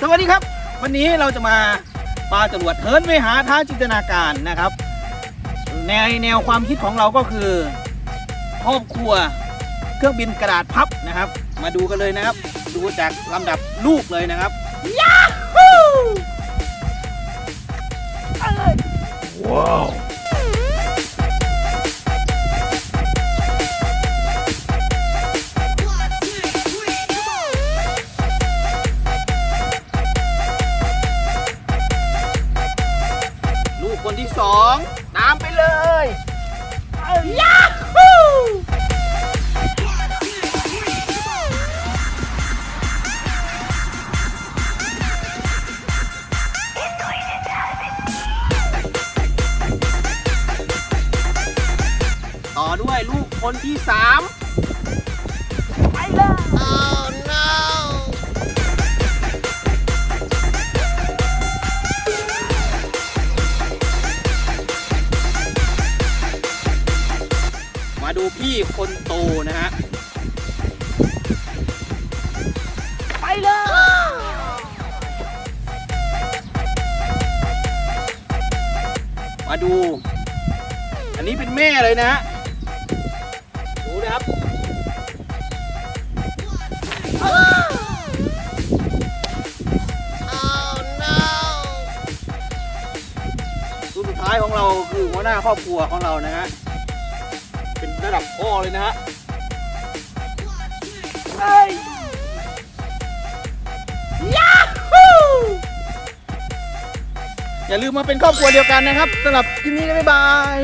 สวัสดีครับ วันนี้เราจะมาปาจรวดเฮิร์นไปหาท้าจินตนาการนะครับในแนวความคิดของเราก็คือ ครอบครัวเครื่องบินกระดาษพับนะครับ มาดูกันเลยนะครับ ดูจากลำดับลูกเลยนะครับยาฮูว้าว คนที่สองตามไปเลยยาฮูต่อด้วยลูกคนที่สามไปเลย ดูพี่คนโตนะฮะ ไปเลยมาดู อันนี้เป็นแม่เลยนะฮะดูนะครับตัวสุดท้ายของเราคือหัวหน้าครอบครัวของเรานะฮะ เป็นระดับพ่อเลยนะฮะเฮ้ยยาฮูอย่าลืมมาเป็นครอบครัวเดียวกันนะครับสำหรับคลิปนี้ก็บ๊ายบาย